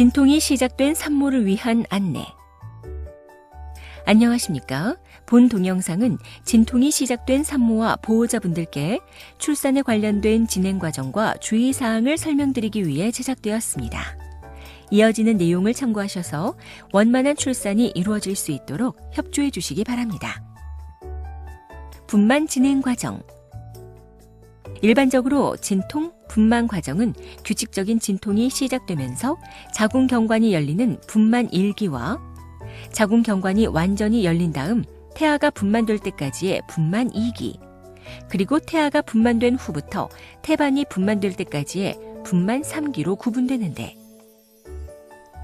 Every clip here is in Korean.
진통이 시작된 산모를 위한 안내. 안녕하십니까. 본 동영상은 진통이 시작된 산모와 보호자분들께 출산에 관련된 진행 과정과 주의사항을 설명드리기 위해 제작되었습니다. 이어지는 내용을 참고하셔서 원만한 출산이 이루어질 수 있도록 협조해 주시기 바랍니다. 분만 진행 과정. 일반적으로 진통, 분만 과정은 규칙적인 진통이 시작되면서 자궁경관이 열리는 분만 1기와 자궁경관이 완전히 열린 다음 태아가 분만될 때까지의 분만 2기, 그리고 태아가 분만된 후부터 태반이 분만될 때까지의 분만 3기로 구분되는데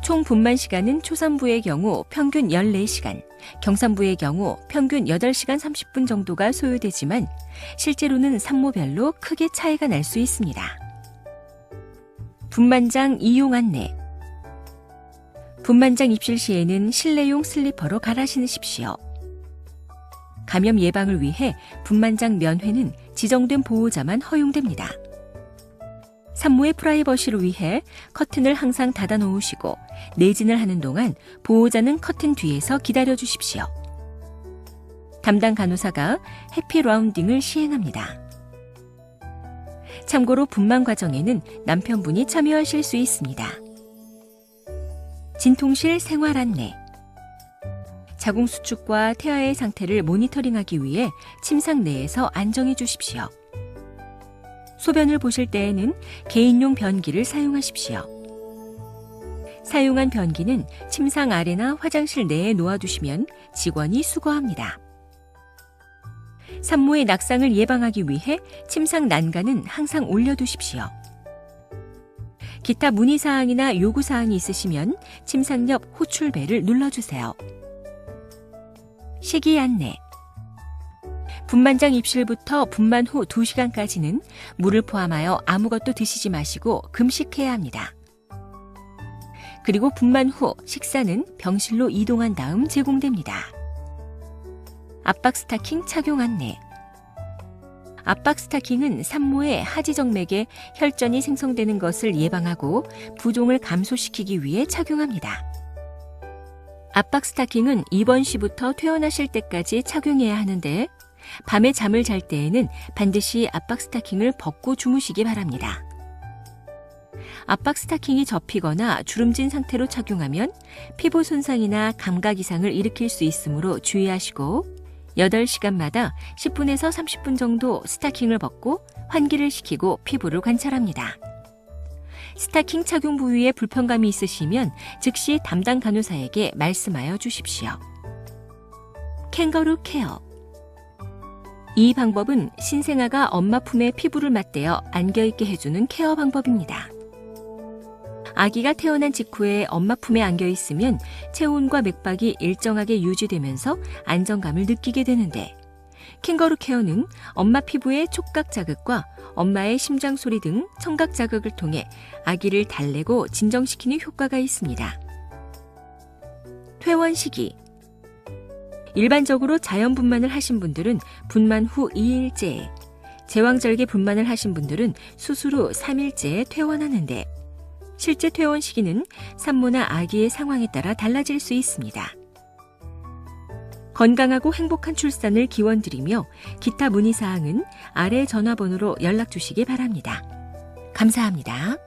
총 분만 시간은 초산부의 경우 평균 14시간, 경산부의 경우 평균 8시간 30분 정도가 소요되지만 실제로는 산모별로 크게 차이가 날 수 있습니다. 분만장 이용 안내 분만장 입실 시에는 실내용 슬리퍼로 갈아 신으십시오. 감염 예방을 위해 분만장 면회는 지정된 보호자만 허용됩니다. 산모의 프라이버시를 위해 커튼을 항상 닫아 놓으시고 내진을 하는 동안 보호자는 커튼 뒤에서 기다려 주십시오. 담당 간호사가 해피 라운딩을 시행합니다. 참고로 분만 과정에는 남편분이 참여하실 수 있습니다. 진통실 생활 안내. 자궁 수축과 태아의 상태를 모니터링하기 위해 침상 내에서 안정해 주십시오. 소변을 보실 때에는 개인용 변기를 사용하십시오. 사용한 변기는 침상 아래나 화장실 내에 놓아두시면 직원이 수거합니다. 산모의 낙상을 예방하기 위해 침상 난간은 항상 올려두십시오. 기타 문의사항이나 요구사항이 있으시면 침상 옆 호출벨을 눌러주세요. 시기 안내 분만장 입실부터 분만 후 2시간까지는 물을 포함하여 아무것도 드시지 마시고 금식해야 합니다. 그리고 분만 후 식사는 병실로 이동한 다음 제공됩니다. 압박 스타킹 착용 안내 압박 스타킹은 산모의 하지정맥에 혈전이 생성되는 것을 예방하고 부종을 감소시키기 위해 착용합니다. 압박 스타킹은 입원 시부터 퇴원하실 때까지 착용해야 하는데 밤에 잠을 잘 때에는 반드시 압박 스타킹을 벗고 주무시기 바랍니다. 압박 스타킹이 접히거나 주름진 상태로 착용하면 피부 손상이나 감각 이상을 일으킬 수 있으므로 주의하시고 8시간마다 10분에서 30분 정도 스타킹을 벗고 환기를 시키고 피부를 관찰합니다. 스타킹 착용 부위에 불편감이 있으시면 즉시 담당 간호사에게 말씀하여 주십시오. 캥거루 케어 이 방법은 신생아가 엄마 품에 피부를 맞대어 안겨있게 해주는 케어 방법입니다. 아기가 태어난 직후에 엄마 품에 안겨 있으면 체온과 맥박이 일정하게 유지되면서 안정감을 느끼게 되는데 캥거루 케어는 엄마 피부의 촉각 자극과 엄마의 심장 소리 등 청각 자극을 통해 아기를 달래고 진정시키는 효과가 있습니다. 퇴원 시기 일반적으로 자연 분만을 하신 분들은 분만 후 2일째, 제왕절개 분만을 하신 분들은 후 3일째에 퇴원하는데 실제 퇴원 시기는 산모나 아기의 상황에 따라 달라질 수 있습니다. 건강하고 행복한 출산을 기원드리며 기타 문의사항은 아래 전화번호로 연락 주시기 바랍니다. 감사합니다.